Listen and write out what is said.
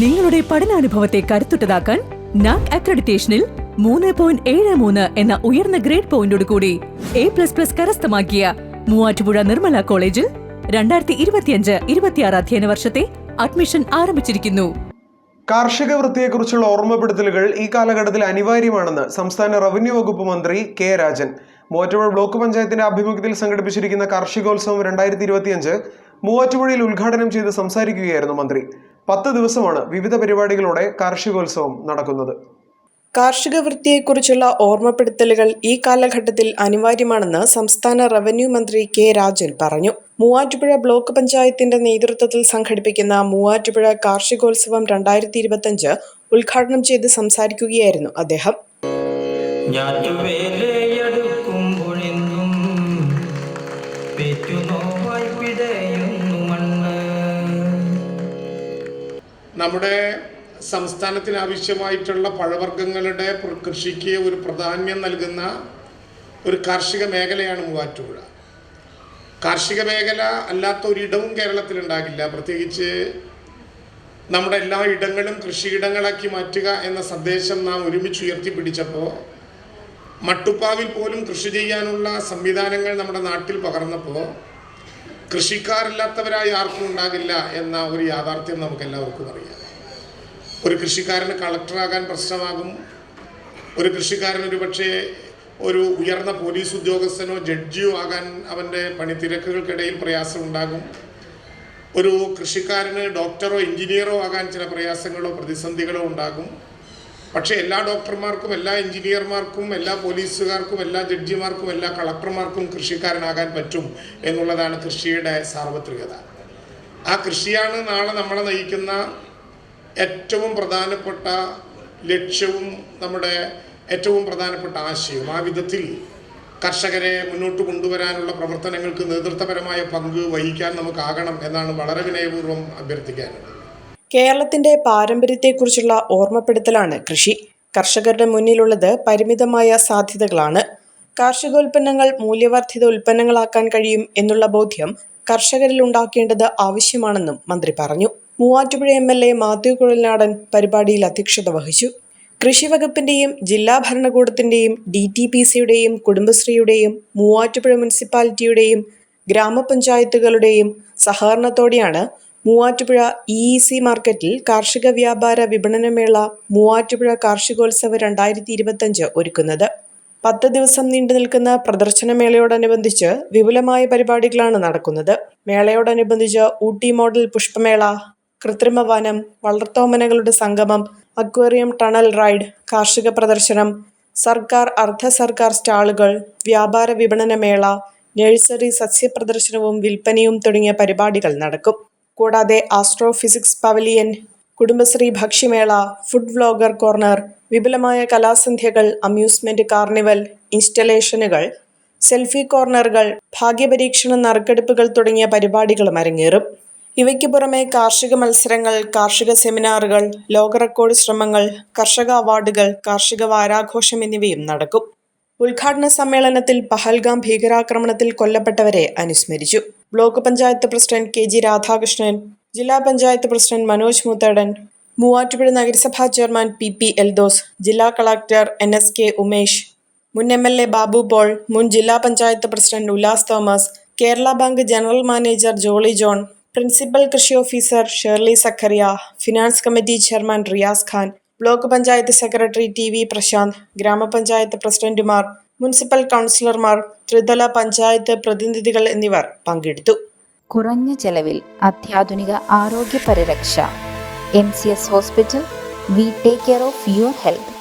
നിങ്ങളുടെ പഠനാനുഭവത്തെ കരുത്തുറ്റതാക്കാൻ നാക് അക്രഡിറ്റേഷനിൽ മൂന്ന് പോയിന്റ് ഏഴ് മൂന്ന് എന്ന ഉയർന്ന ഗ്രേഡ് പോയിന്റോട് കൂടി എ പ്ലസ് പ്ലസ് കരസ്ഥമാക്കിയ മൂവാറ്റുപുഴ നിർമ്മല കോളേജിൽ രണ്ടായിരത്തി ഇരുപത്തിയഞ്ച് ഇരുപത്തിയാറ് അധ്യയന വർഷത്തെ അഡ്മിഷൻ ആരംഭിച്ചിരിക്കുന്നു. കാർഷിക വൃത്തിയെക്കുറിച്ചുള്ള ഓർമ്മപ്പെടുത്തലുകൾ ഈ കാലഘട്ടത്തിൽ അനിവാര്യമാണെന്ന് സംസ്ഥാന റവന്യൂ വകുപ്പ് മന്ത്രി കെ രാജൻ. മൂവാറ്റുപുഴ ബ്ലോക്ക് പഞ്ചായത്തിന്റെ ആഭിമുഖ്യത്തിൽ സംഘടിപ്പിച്ചിരിക്കുന്ന കാർഷികോത്സവം രണ്ടായിരത്തി ഇരുപത്തിയഞ്ച് മൂവാറ്റുപുഴയിൽ ഉദ്ഘാടനം ചെയ്ത് സംസാരിക്കുകയായിരുന്നു മന്ത്രി. പത്ത് ദിവസമാണ് വിവിധ പരിപാടികളോടെ കാർഷികോത്സവം നടക്കുന്നത്. കാർഷിക വൃത്തിയെക്കുറിച്ചുള്ള ഓർമ്മപ്പെടുത്തലുകൾ ഈ കാലഘട്ടത്തിൽ അനിവാര്യമാണെന്ന് സംസ്ഥാന റവന്യൂ മന്ത്രി കെ രാജൻ പറഞ്ഞു. മൂവാറ്റുപുഴ ബ്ലോക്ക് പഞ്ചായത്തിന്റെ നേതൃത്വത്തിൽ സംഘടിപ്പിക്കുന്ന മൂവാറ്റുപുഴ കാർഷികോത്സവം രണ്ടായിരത്തി ഇരുപത്തിയഞ്ച് ഉദ്ഘാടനം ചെയ്ത് സംസാരിക്കുകയായിരുന്നു അദ്ദേഹം. നമ്മുടെ സംസ്ഥാനത്തിന് ആവശ്യമായിട്ടുള്ള പഴവർഗങ്ങളുടെ കൃഷിക്ക് ഒരു പ്രാധാന്യം നൽകുന്ന ഒരു കാർഷിക മേഖലയാണ് മൂവാറ്റുപുഴ. കാർഷിക മേഖല അല്ലാത്ത ഒരിടവും കേരളത്തിലുണ്ടാകില്ല. പ്രത്യേകിച്ച് നമ്മുടെ എല്ലാ ഇടങ്ങളും കൃഷിയിടങ്ങളാക്കി മാറ്റുക എന്ന സന്ദേശം നാം ഒരുമിച്ച് ഉയർത്തിപ്പിടിച്ചപ്പോൾ മട്ടുപ്പാവിൽ പോലും കൃഷി ചെയ്യാനുള്ള സംവിധാനങ്ങൾ നമ്മുടെ നാട്ടിൽ പകർന്നപ്പോൾ കൃഷിക്കാരില്ലാത്തവരായി ആർക്കും ഉണ്ടാകില്ല എന്ന ഒരു യാഥാർത്ഥ്യം നമുക്ക് എല്ലാവർക്കും അറിയാം. ഒരു കൃഷിക്കാരന് കളക്ടറാകാൻ പ്രശ്നമാകും. ഒരു കൃഷിക്കാരൻ ഒരു പക്ഷേ ഒരു ഉയർന്ന പോലീസ് ഉദ്യോഗസ്ഥനോ ജഡ്ജിയോ ആകാൻ അവന്റെ പണിത്തിരക്കുകൾക്കിടയിൽ പ്രയാസമുണ്ടാകും. ഒരു കൃഷിക്കാരന് ഡോക്ടറോ എഞ്ചിനീയറോ ആകാൻ ചില പ്രയാസങ്ങളോ പ്രതിസന്ധികളോ ഉണ്ടാകും. പക്ഷേ എല്ലാ ഡോക്ടർമാർക്കും എല്ലാ എഞ്ചിനീയർമാർക്കും എല്ലാ പോലീസുകാർക്കും എല്ലാ ജഡ്ജിമാർക്കും എല്ലാ കളക്ടർമാർക്കും കൃഷിക്കാരനാകാൻ പറ്റും എന്നുള്ളതാണ് കൃഷിയുടെ സാർവത്രികത. ആ കൃഷിയാണ് നാളെ നമ്മളെ നയിക്കുന്ന ഏറ്റവും പ്രധാനപ്പെട്ട ലക്ഷ്യവും നമ്മുടെ ഏറ്റവും പ്രധാനപ്പെട്ട ആശയവും. ആ വിധത്തിൽ കർഷകരെ മുന്നോട്ട് കൊണ്ടുവരാനുള്ള പ്രവർത്തനങ്ങൾക്ക് നേതൃത്വപരമായ പങ്ക് വഹിക്കാൻ നമുക്കാകണം എന്നാണ് വളരെ വിനയപൂർവം അഭ്യർത്ഥിക്കാനുള്ളത്. കേരളത്തിന്റെ പാരമ്പര്യത്തെക്കുറിച്ചുള്ള ഓർമ്മപ്പെടുത്തലാണ് കൃഷി. കർഷകരുടെ മുന്നിലുള്ളത് പരിമിതമായ സാധ്യതകളാണ്. കാർഷികോൽപ്പന്നങ്ങൾ മൂല്യവർദ്ധിത ഉൽപ്പന്നങ്ങളാക്കാൻ കഴിയും എന്നുള്ള ബോധ്യം കർഷകരിൽ ഉണ്ടാക്കേണ്ടത് ആവശ്യമാണെന്നും മന്ത്രി പറഞ്ഞു. Muvattupuzha M L A Mathew Kuzhalnadan പരിപാടിയിൽ അധ്യക്ഷത വഹിച്ചു. കൃഷി വകുപ്പിന്റെയും ജില്ലാ ഭരണകൂടത്തിന്റെയും ഡി ടി പി സിയുടെയും കുടുംബശ്രീയുടെയും മൂവാറ്റുപുഴ മുനിസിപ്പാലിറ്റിയുടെയും ഗ്രാമപഞ്ചായത്തുകളുടെയും സഹകരണത്തോടെയാണ് മൂവാറ്റുപുഴ ഇ ഇ സി മാർക്കറ്റിൽ കാർഷിക വ്യാപാര വിപണനമേള മൂവാറ്റുപുഴ കാർഷികോത്സവ രണ്ടായിരത്തി ഇരുപത്തഞ്ച് ഒരുക്കുന്നത്. പത്ത് ദിവസം നീണ്ടു നിൽക്കുന്ന പ്രദർശനമേളയോടനുബന്ധിച്ച് വിപുലമായ പരിപാടികളാണ് നടക്കുന്നത്. മേളയോടനുബന്ധിച്ച് ഊട്ടി മോഡൽ പുഷ്പമേള കൃത്രിമ വനം വളർത്തോമനകളുടെ സംഗമം അക്വേറിയം ടണൽ റൈഡ് കാർഷിക പ്രദർശനം സർക്കാർ അർദ്ധ സർക്കാർ സ്റ്റാളുകൾ വ്യാപാര വിപണന മേള നഴ്സറി സസ്യപ്രദർശനവും വിൽപ്പനയും തുടങ്ങിയ പരിപാടികൾ നടക്കും. കൂടാതെ ആസ്ട്രോഫിസിക്സ് പവലിയൻ കുടുംബശ്രീ ഭക്ഷ്യമേള ഫുഡ് വ്ലോഗർ കോർണർ വിപുലമായ കലാസന്ധ്യകൾ അമ്യൂസ്മെന്റ് കാർണിവൽ ഇൻസ്റ്റലേഷനുകൾ സെൽഫി കോർണറുകൾ ഭാഗ്യപരീക്ഷണ നറുക്കെടുപ്പുകൾ തുടങ്ങിയ പരിപാടികളും അരങ്ങേറും. ഇവയ്ക്ക് പുറമെ കാർഷിക മത്സരങ്ങൾ കാർഷിക സെമിനാറുകൾ ലോക റെക്കോർഡ് ശ്രമങ്ങൾ കർഷക അവാർഡുകൾ കാർഷിക വാരാഘോഷം എന്നിവയും നടക്കും. ഉദ്ഘാടന സമ്മേളനത്തിൽ പഹൽഗാം ഭീകരാക്രമണത്തിൽ കൊല്ലപ്പെട്ടവരെ അനുസ്മരിച്ചു. Block panchayat president K G Radhakrishnan ജില്ലാ പഞ്ചായത്ത് പ്രസിഡന്റ് മനോജ് മുത്തടൻ മൂവാറ്റുപുഴ നഗരസഭാ ചെയർമാൻ പി പി എൽദോസ് ജില്ലാ collector N S K Umesh മുൻ M L A Babu Paul മുൻ ജില്ലാ panchayat president Ullas Thomas Kerala bank general manager Jolly John principal കൃഷി officer Sherly Zachariah finance committee chairman Riyas Khan block panchayat secretary T V Prashanth ഗ്രാമപഞ്ചായത്ത് പ്രസിഡന്റുമാർ municipal കൗൺസിലർമാർ ത്രിതല പഞ്ചായത്ത് പ്രതിനിധികൾ എന്നിവർ പങ്കെടുത്തു. കുറഞ്ഞ ചെലവിൽ അത്യാധുനിക ആരോഗ്യ പരിരക്ഷ M C S hospital we take care of your health.